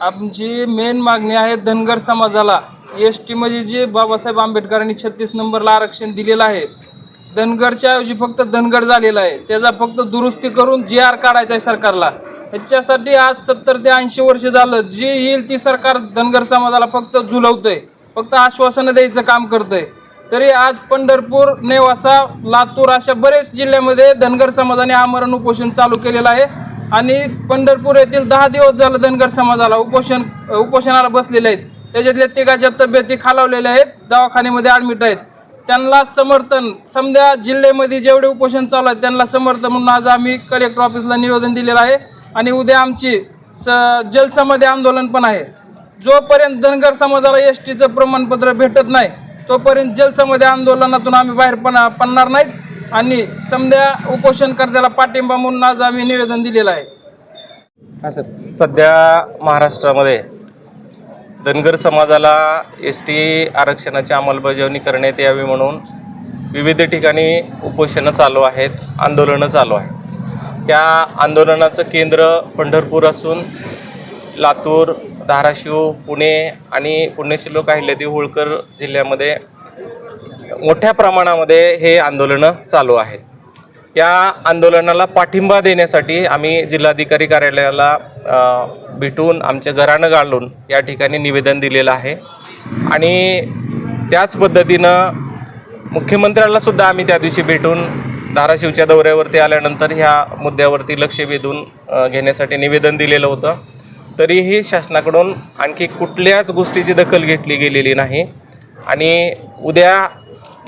आमची मेन मागणी आहे धनगर समाजाला. एस टीमध्ये जे बाबासाहेब आंबेडकरांनी छत्तीस नंबरला आरक्षण दिलेलं आहे धनगरच्या ऐवजी फक्त धनगर झालेला आहे. त्याचा फक्त दुरुस्ती करून जी आर काढायचा आहे सरकारला. ह्याच्यासाठी आज सत्तर ते ऐंशी वर्ष झालं जे येईल ती सरकार धनगर समाजाला फक्त झुलवतंय. फक्त आश्वासनं द्यायचं काम करतंय. तरी आज पंढरपूर नेवासा लातूर अशा बरेच जिल्ह्यामध्ये धनगर समाजाने आमरण उपोषण चालू केलेलं आहे. आणि पंढरपूर येथील दहा दिवस झालं धनगर समाजाला उपोषण उपोषणाला बसलेले आहेत. त्याच्यातल्या तिघाच्या तब्येती खालावलेल्या आहेत दवाखान्यामध्ये ॲडमिट आहेत. त्यांना समर्थन समजा जिल्ह्यामध्ये जेवढे उपोषण चालू आहेत त्यांना समर्थन म्हणून आज आम्ही कलेक्टर ऑफिसला निवेदन दिलेलं आहे. आणि उद्या आमची स जलसमाधी आंदोलन पण आहे. जोपर्यंत धनगर समाजाला एस टीचं प्रमाणपत्र भेटत नाही तोपर्यंत जलसमाधी आंदोलनातून आम्ही बाहेर पण पडणार नाहीत. आणि समध्या उपोषणकर्त्याला पाठिंबा म्हणून आज आम्ही निवेदन दिलेलं आहे. हा सर. सध्या महाराष्ट्रामध्ये धनगर समाजाला एस टी आरक्षणाची अंमलबजावणी करण्यात यावी म्हणून विविध ठिकाणी उपोषणं चालू आहेत आंदोलनं चालू आहेत. त्या आंदोलनाचं केंद्र पंढरपूर असून लातूर धाराशिव पुणे आणि पुण्यशिलोक अहिल्यादेवी होळकर जिल्ह्यामध्ये मोठ्या प्रमाणामध्ये हे आंदोलनं चालू आहेत. या आंदोलनाला पाठिंबा देण्यासाठी आम्ही जिल्हाधिकारी कार्यालयाला भेटून आमच्या घरानं घालून या ठिकाणी निवेदन दिलेलं आहे. आणि त्याच पद्धतीनं मुख्यमंत्र्याला सुद्धा आम्ही त्या दिवशी भेटून धाराशिवच्या दौऱ्यावरती आल्यानंतर ह्या मुद्द्यावरती लक्ष वेधून घेण्यासाठी निवेदन दिलेलं होतं. तरीही शासनाकडून आणखी कुठल्याच गोष्टीची दखल घेतली गेलेली नाही. आणि उद्या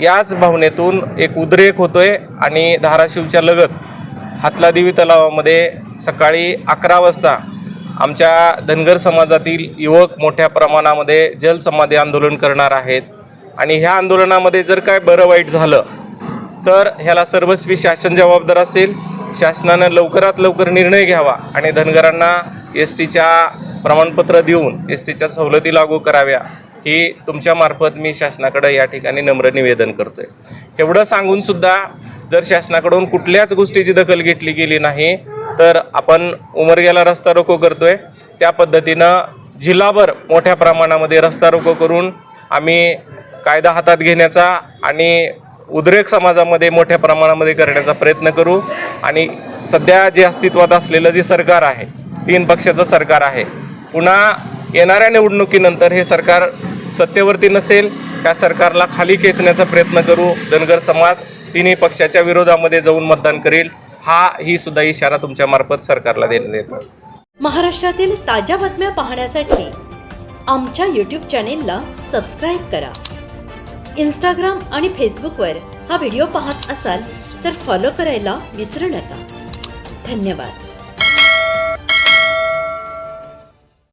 याच भावनेतून एक उद्रेक होतोय आणि धाराशिवच्या लगत हातलादेवी तलावामध्ये सकाळी अकरा वाजता आमच्या धनगर समाजातील युवक मोठ्या प्रमाणामध्ये जलसमाधी आंदोलन करणार आहेत. आणि ह्या आंदोलनामध्ये जर काय बरं वाईट झालं तर ह्याला सर्वस्वी शासन जबाबदार असेल. शासनानं लवकरात लवकर निर्णय घ्यावा आणि धनगरांना एस टीच्या प्रमाणपत्र देऊन एस टीच्या सवलती लागू कराव्या ही तुमच्यामार्फत मी शासनाकडे या ठिकाणी नम्र निवेदन करतो आहे एवढं सांगूनसुद्धा जर शासनाकडून कुठल्याच गोष्टीची दखल घेतली गेली नाही तर आपण उमरग्याला रस्ता रोको करतो आहे त्या पद्धतीनं जिल्हाभर मोठ्या प्रमाणामध्ये रस्ता रोको करून आम्ही कायदा हातात घेण्याचा आणि उद्रेक समाजामध्ये मोठ्या प्रमाणामध्ये करण्याचा प्रयत्न करू. आणि सध्या जे अस्तित्वात असलेलं जे सरकार आहे तीन पक्षाचं सरकार आहे. पुन्हा येणाऱ्या निवडणुकीनंतर हे सरकार सत्तेवरती नसेल त्या सरकारला खाली खेचण्याचा प्रयत्न करू धनगर समाज तिन्ही पक्षाच्या विरोधामध्ये जाऊन मतदान करेल हा ही सुद्धा इशारा तुमच्या मार्फत सरकारला देण्यात येतो. महाराष्ट्रातील ताज्या बातम्या पाहण्यासाठी आमच्या यूट्यूब चॅनेलला सबस्क्राईब करा. इंस्टाग्राम आणि फेसबुकवर हा व्हिडिओ पाहत असाल तर फॉलो करायला विसरू नका. धन्यवाद.